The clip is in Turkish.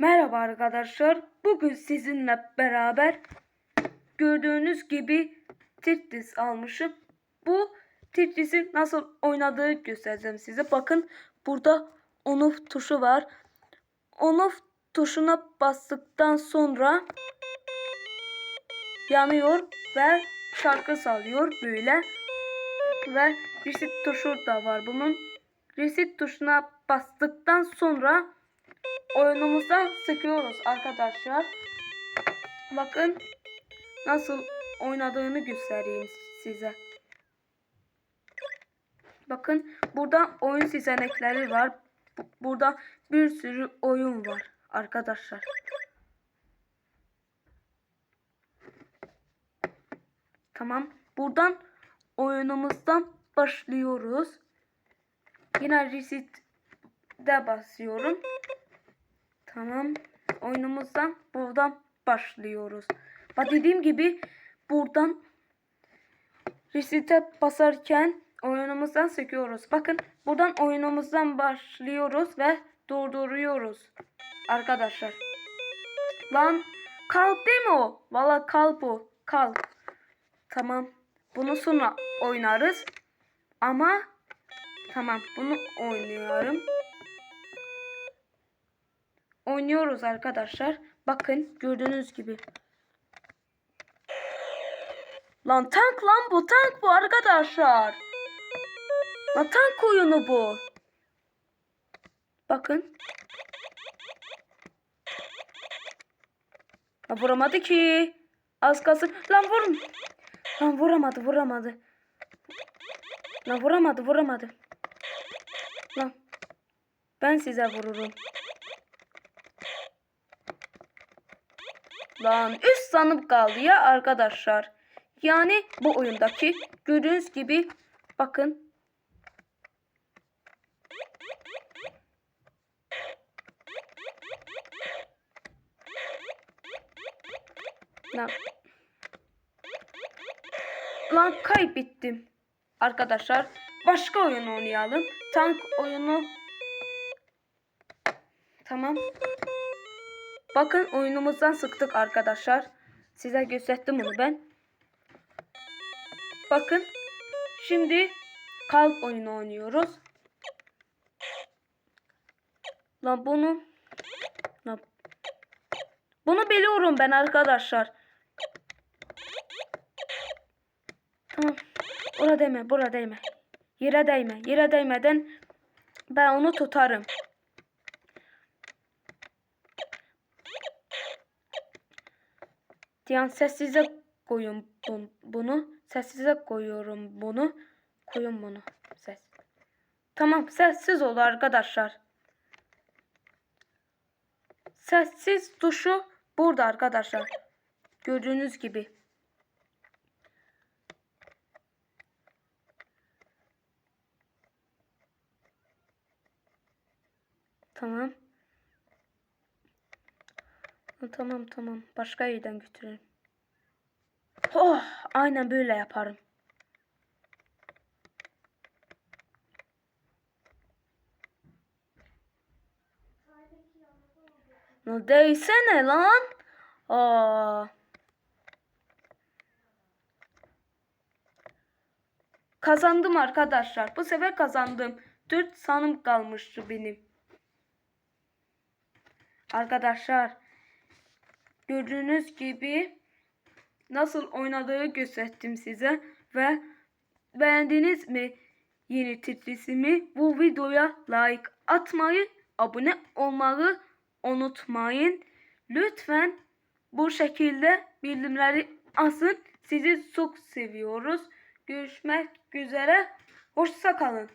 Merhaba arkadaşlar. Bugün sizinle beraber gördüğünüz gibi Tetris almışım. Bu Tetris'in nasıl oynadığı göstereceğim size. Bakın burada on off tuşu var. On off tuşuna bastıktan sonra yanıyor ve şarkı salıyor böyle. Ve reset tuşu da var bunun. Reset tuşuna bastıktan sonra oyunumuzdan sıkıyoruz arkadaşlar. Bakın nasıl oynadığını göstereyim size. Bakın burada oyun seçenekleri var. Bu- Burada bir sürü oyun var arkadaşlar. Tamam. Buradan oyunumuzdan başlıyoruz. Yine reset de basıyorum. Tamam. Oyunumuzdan buradan başlıyoruz. Bak dediğim gibi buradan reset'e basarken oyunumuzdan söküyoruz. Bakın buradan oyunumuzdan başlıyoruz ve durduruyoruz. Arkadaşlar. Lan kalp değil mi o? Valla kalp o. Kalp. Tamam. Bunu sonra oynarız. Ama tamam bunu oynuyorum. Oynuyoruz arkadaşlar. Bakın gördüğünüz gibi. Lan tank lan bu tank bu arkadaşlar. Lan tank oyunu bu. Bakın. Ha, vuramadı ki. Az kalsın. Lan vurun. Lan vuramadı vuramadı. Lan vuramadı vuramadı. Lan. Ben size vururum. Lan üst sanıp kaldı ya arkadaşlar. Yani bu oyundaki gördüğünüz gibi bakın. Lan. Lan kaybettim. Arkadaşlar başka oyun oynayalım. Tank oyunu. Tamam. Bakın oyunumuzdan sıktık arkadaşlar. Size gösterdim bunu ben. Bakın. Şimdi kalp oyunu oynuyoruz. Lan bunu Lan. Bunu biliyorum ben arkadaşlar. Tamam. Orada değme, burada değme. Yere değme. Yere değmeden ben onu tutarım. Diyan sessize koyun bun- bunu. Sessize koyuyorum bunu. Koyun bunu. Ses. Tamam sessiz ol arkadaşlar. Sessiz tuşu burada arkadaşlar. Gördüğünüz gibi. Tamam. Tamam tamam. Başka yerden götürelim. Oh, aynen böyle yaparım. Lan değsene lan. Aa. Kazandım arkadaşlar. Bu sefer kazandım. 4 sanım kalmıştı benim. Arkadaşlar gördüğünüz gibi nasıl oynadığı gösterdim size. Ve beğendiniz mi yeni titrisimi? Bu videoya like atmayı abone olmayı unutmayın. Lütfen bu şekilde bildirimleri asın. Sizi çok seviyoruz. Görüşmek üzere. Hoşça kalın